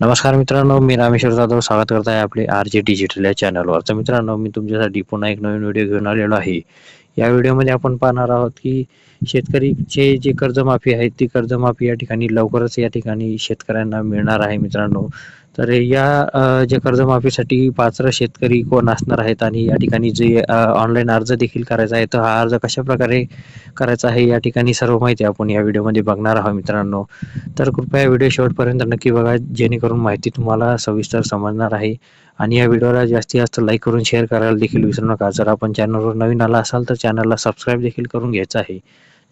नमस्कार मित्रांनो मी रामेश्वर जाधव. स्वागत करत आहे आपले आर जे डिजिटल या चॅनलवर तर मित्रांनो मी तुमच्यासाठी पुन्हा एक नवीन व्हिडिओ घेऊन आलेलो आहे. या व्हिडिओमध्ये आपण पाहणार आहोत की शेतकरीचे जे कर्जमाफी आहे ती कर्जमाफी या ठिकाणी लवकरच या ठिकाणी शेतकऱ्यांना मिळणार आहे मित्रांनो. तर या जे कर्जमाफीसाठी पात्र शेतकरी कोण असणार आहेत आणि या ठिकाणी जे ऑनलाईन अर्ज देखील करायचा आहे तर हा अर्ज कशा प्रकारे करायचा आहे या ठिकाणी सर्व माहिती आपण या व्हिडिओमध्ये बघणार आहोत मित्रांनो. तर कृपया व्हिडिओ शेवटपर्यंत नक्की बघा जेणेकरून माहिती तुम्हाला सविस्तर समजणार आहे. आणि या व्हिडिओला जास्तीत जास्त लाईक करून शेअर करायला देखील विसरू नका. जर आपण चॅनलवर नवीन आला असाल तर चॅनलला सबस्क्राईब देखील करून घ्यायचं आहे.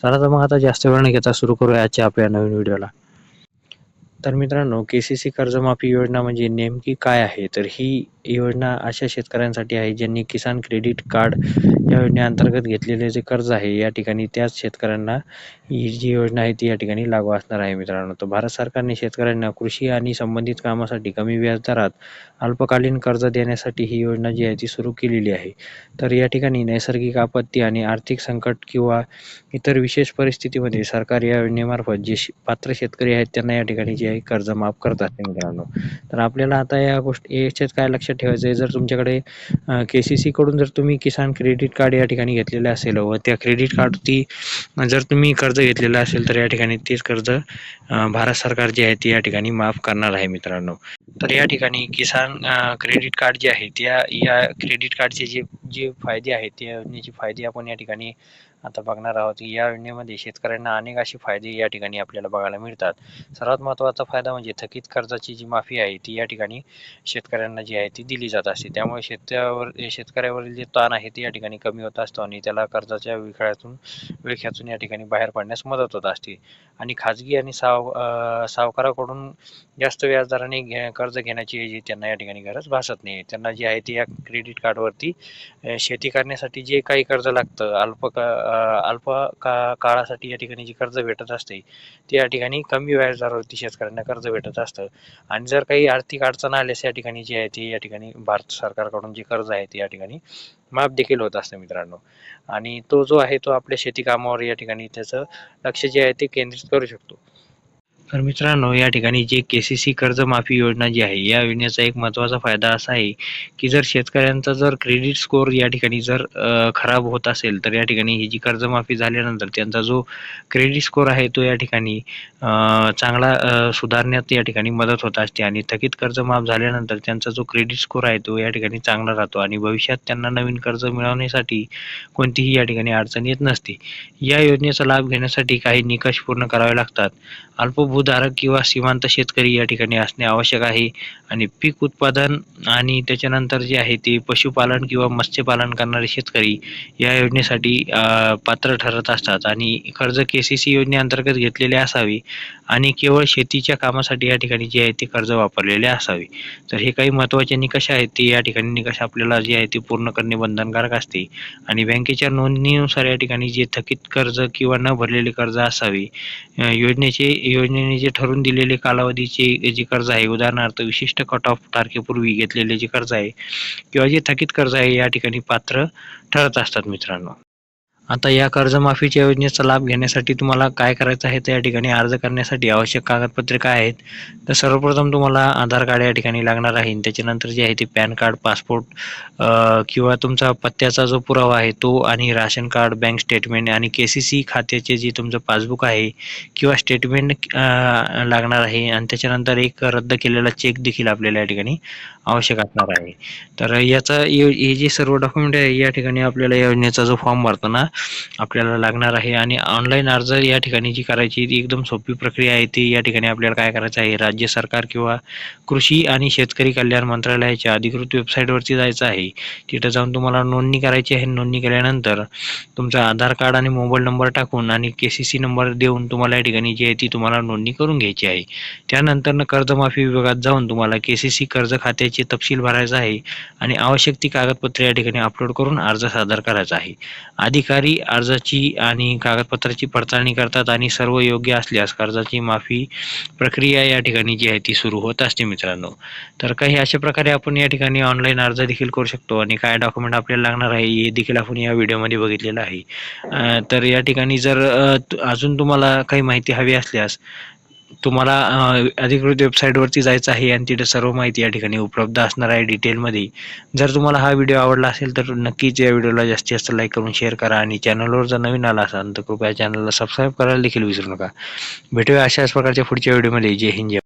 चला तर मग आता जास्त वेळ न घेता सुरू करूया आजच्या आपल्या नवीन व्हिडिओला. तर मित्रांनो के सी सी कर्जमाफी योजना म्हणजे नेमकी काय आहे? तर ही योजना अशा शेतकऱ्यांसाठी आहे ज्यांनी किसान क्रेडिट कार्ड या योजनेअंतर्गत घेतलेले जे कर्ज आहे या ठिकाणी त्याच शेतकऱ्यांना ही जी योजना आहे ती या ठिकाणी लागू असणार आहे मित्रांनो. तर भारत सरकारने शेतकऱ्यांना कृषी आणि संबंधित कामासाठी कमी व्याजदरात अल्पकालीन कर्ज देण्यासाठी ही योजना जी आहे ती सुरू केलेली आहे. तर या ठिकाणी नैसर्गिक आपत्ती आणि आर्थिक संकट किंवा इतर विशेष परिस्थितीमध्ये सरकार या योजनेमार्फत जे पात्र शेतकरी आहेत त्यांना या ठिकाणी जी आहे कर्ज माफ करत असते मित्रांनो. तर आपल्याला आता या गोष्टी याच्यात काय लक्षात ठेवायचं आहे जर तुमच्याकडे के सी सी कडून जर तुम्ही किसान क्रेडिट कार्ड या ठिकाणी घेतलेलं असेल व त्या क्रेडिट कार्डवरती जर तुम्ही कर्ज घेतलेलं असेल तर या ठिकाणी तेच कर्ज भारत सरकार जे आहे ते या ठिकाणी माफ करणार आहे मित्रांनो. तर या ठिकाणी किसान क्रेडिट कार्ड जे आहे त्या या क्रेडिट कार्डचे जे जे फायदे आहेत त्या योजनेचे फायदे आपण या ठिकाणी आता बघणार आहोत या योजनेमध्ये शेतकऱ्यांना अनेक असे फायदे या ठिकाणी आपल्याला बघायला मिळतात. सर्वात महत्त्वाचा फायदा म्हणजे थकीत कर्जाची जी माफी आहे ती या ठिकाणी शेतकऱ्यांना जी आहे ती दिली जात असते. त्यामुळे शेतकऱ्यावर शेतकऱ्यावरील जे ताण आहे ते या ठिकाणी कमी होत असतो आणि त्याला कर्जाच्या विखळ्यातून विळख्यातून या ठिकाणी बाहेर पडण्यास मदत होत असते. आणि खाजगी आणि साव सावकाराकडून जास्त व्याजदराने घे कर्ज घेण्याची जी त्यांना या ठिकाणी गरज भासत नाही. त्यांना जी आहे ती या क्रेडिट कार्डवरती शेती करण्यासाठी जे काही कर्ज लागतं अल्प का अल्प का काळासाठी या ठिकाणी जी कर्ज भेटत असते ते या ठिकाणी कमी व्याजदरावरती शेतकऱ्यांना कर्ज भेटत असतं. आणि जर काही आर्थिक अडचण आल्यास या ठिकाणी जी आहे ती या ठिकाणी भारत सरकारकडून जे कर्ज आहे ते या ठिकाणी माफ देखील होत असतं मित्रांनो. आणि तो जो आहे तो आपल्या शेती कामावर या ठिकाणी त्याचं लक्ष जे आहे ते केंद्रित करू शकतो. तर मित्रांनो या ठिकाणी जे के सी सी कर्जमाफी योजना जी आहे या योजनेचा एक महत्त्वाचा फायदा असा आहे की जर शेतकऱ्यांचा जर क्रेडिट स्कोअर या ठिकाणी जर खराब होत असेल तर या ठिकाणी ही जी कर्जमाफी झाल्यानंतर त्यांचा जो क्रेडिट स्कोअर आहे तो या ठिकाणी चांगला सुधारण्यात या ठिकाणी मदत होत असते आणि थकीत कर्जमाफ झाल्यानंतर त्यांचा जो क्रेडिट स्कोअर आहे तो या ठिकाणी चांगला राहतो आणि भविष्यात त्यांना नवीन कर्ज मिळवण्यासाठी कोणतीही या ठिकाणी अडचण येत नसते. या योजनेचा लाभ घेण्यासाठी काही निकष पूर्ण करावे लागतात. अल्पभूधारक किंवा सीमांत शेतकरी या ठिकाणी असणे आवश्यक आहे. आणि पीक उत्पादन आणि त्याच्यानंतर जे आहे ते पशुपालन किंवा मत्स्यपालन करणारे शेतकरी या योजनेसाठी पात्र ठरत असतात. आणि कर्ज के सी सी योजनेअंतर्गत घेतलेले असावे आणि केवळ शेतीच्या कामासाठी या ठिकाणी जे आहे ते कर्ज वापरलेले असावे. तर हे काही महत्त्वाचे निकष आहेत. ते या ठिकाणी निकष आपल्याला जे आहे ते पूर्ण करणे बंधनकारक असते. आणि बँकेच्या नोंदणीनुसार या ठिकाणी जे थकीत कर्ज किंवा न भरलेले कर्ज असावे योजनेचे योजने योजनेने जे ठरवून दिलेले कालावधीचे जे कर्ज आहे उदाहरणार्थ विशिष्ट कट ऑफ तारखेपूर्वी घेतलेले जे कर्ज आहे किंवा जे थकीत कर्ज आहे या ठिकाणी पात्र ठरत असतात मित्रांनो. आता या कर्जमाफीच्या योजनेचा लाभ घेण्यासाठी तुम्हाला काय करायचं आहे? तर या ठिकाणी अर्ज करण्यासाठी आवश्यक कागदपत्रे काय आहेत? तर सर्वप्रथम तुम्हाला आधार कार्ड या ठिकाणी लागणार आहे. आणि त्याच्यानंतर जे आहे ते पॅन कार्ड पासपोर्ट किंवा तुमचा पत्त्याचा जो पुरावा आहे तो आणि राशन कार्ड बँक स्टेटमेंट आणि के सी सी खात्याचे जे तुमचं पासबुक आहे किंवा स्टेटमेंट लागणार आहे. आणि त्याच्यानंतर एक रद्द केलेला चेक देखील आपल्याला या ठिकाणी आवश्यक असणार आहे. तर याचा हे जे सर्व डॉक्युमेंट आहे या ठिकाणी आपल्याला योजनेचा जो फॉर्म भरताना आपल्याला लागणार आहे. आणि ऑनलाईन अर्ज या ठिकाणी जी करायची ती एकदम सोपी प्रक्रिया आहे. ती या ठिकाणी आपल्याला काय करायचं आहे? राज्य सरकार किंवा कृषी आणि शेतकरी कल्याण मंत्रालयाच्या अधिकृत वेबसाईटवरती जायचं आहे. तिथं जाऊन तुम्हाला नोंदणी करायची आहे. नोंदणी केल्यानंतर तुमचा आधार कार्ड आणि मोबाईल नंबर टाकून आणि के सी सी नंबर देऊन तुम्हाला या ठिकाणी जी आहे ती तुम्हाला नोंदणी करून घ्यायची आहे. त्यानंतर कर्जमाफी विभागात जाऊन तुम्हाला के सी सी कर्ज खात्याचे तपशील भरायचा आहे. आणि आवश्यक ती कागदपत्रे या ठिकाणी अपलोड करून अर्ज सादर करायचा आहे. अधिकारी अर्जाची आणि कागदपत्राची पडताळणी करतात आणि सर्व योग्य असल्यास कर्जाची माफी प्रक्रिया या ठिकाणी जी आहे ती सुरू होत असते मित्रांनो. तर काही अशा प्रकारे आपण या ठिकाणी ऑनलाईन अर्ज देखील करू शकतो आणि काय डॉक्युमेंट आपल्याला लागणार आहे हे देखील आपण या व्हिडिओमध्ये बघितलेलं आहे. तर या ठिकाणी जर अजून तुम्हाला काही माहिती हवी असल्यास तुम्हाला अधिकृत वेबसाईटवरती जायचं आहे आणि तिथे सर्व माहिती या ठिकाणी उपलब्ध असणार आहे डिटेलमध्ये जर तुम्हाला हा व्हिडिओ आवडला असेल तर नक्कीच या व्हिडिओला जास्तीत जास्त लाईक करून शेअर करा आणि चॅनलवर जर नवीन आला असाल तर कृपया चॅनलला सबस्क्राईब करायला देखील विसरू नका. भेटूया अशाच प्रकारच्या पुढच्या व्हिडिओमध्ये जय हिंद जय